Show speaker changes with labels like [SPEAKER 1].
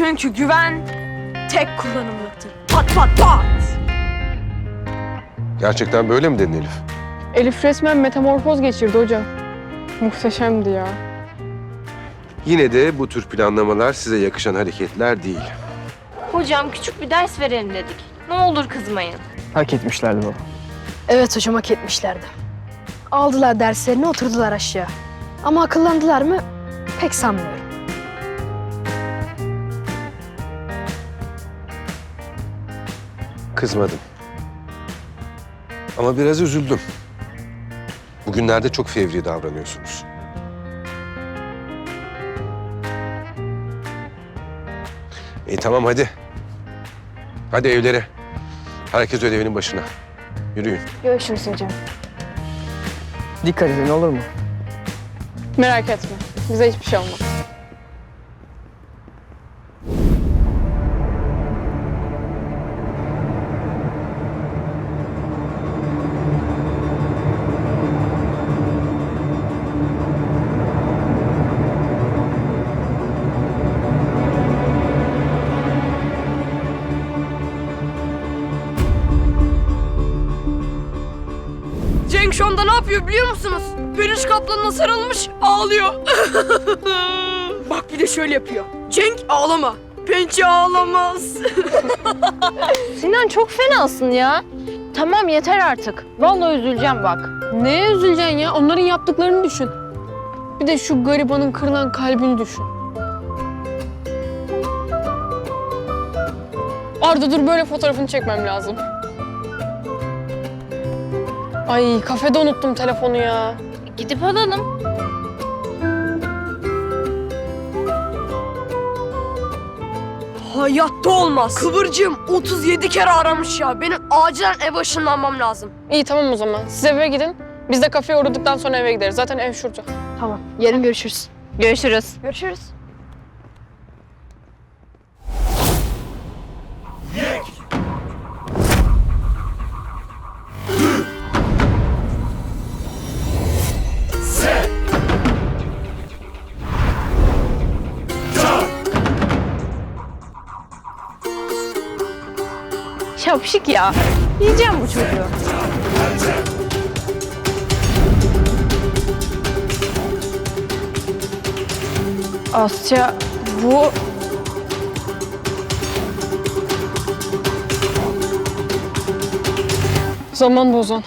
[SPEAKER 1] Çünkü güven tek kullanımlıktır. Pat pat pat.
[SPEAKER 2] Gerçekten böyle mi dedin Elif?
[SPEAKER 3] Elif resmen metamorfoz geçirdi hocam. Muhteşemdi ya.
[SPEAKER 2] Yine de bu tür planlamalar size yakışan hareketler değil.
[SPEAKER 4] Hocam küçük bir ders verelim dedik. Ne olur kızmayın.
[SPEAKER 5] Hak etmişlerdi baba.
[SPEAKER 6] Evet hocam hak etmişlerdi. Aldılar derslerini oturdular aşağı. Ama akıllandılar mı pek sanmıyorum.
[SPEAKER 2] Kızmadım. Ama biraz üzüldüm. Bugünlerde çok fevri davranıyorsunuz. İyi tamam hadi. Hadi evlere. Herkes ödevinin başına. Yürüyün.
[SPEAKER 6] Görüşürüz hocam.
[SPEAKER 5] Dikkat edin olur mu?
[SPEAKER 3] Merak etme. Bize hiçbir şey olmaz.
[SPEAKER 1] Şu anda ne yapıyor biliyor musunuz? Peluş kaplanına sarılmış ağlıyor. Bak bir de şöyle yapıyor. Cenk ağlama. Pençe ağlamaz.
[SPEAKER 4] Sinan çok fenasın ya. Tamam yeter artık. Vallahi üzüleceğim bak.
[SPEAKER 3] Neye üzüleceksin ya? Onların yaptıklarını düşün. Bir de şu garibanın kırılan kalbini düşün. Arda dur böyle fotoğrafını çekmem lazım. Ay kafede unuttum telefonu ya.
[SPEAKER 4] Gidip alalım.
[SPEAKER 1] Hayatta olmaz. Kıvırcığım 37 kere aramış ya. Benim acilen ev ışınlanmam lazım.
[SPEAKER 3] İyi tamam o zaman. Siz eve gidin. Biz de kafeye uğradıktan sonra eve gideriz. Zaten ev şurada.
[SPEAKER 6] Tamam. Yarın görüşürüz.
[SPEAKER 4] Görüşürüz.
[SPEAKER 6] Görüşürüz.
[SPEAKER 4] Şapşik ya. Yiyeceğim bu çocuğu. Asya bu
[SPEAKER 3] Zaman bozan.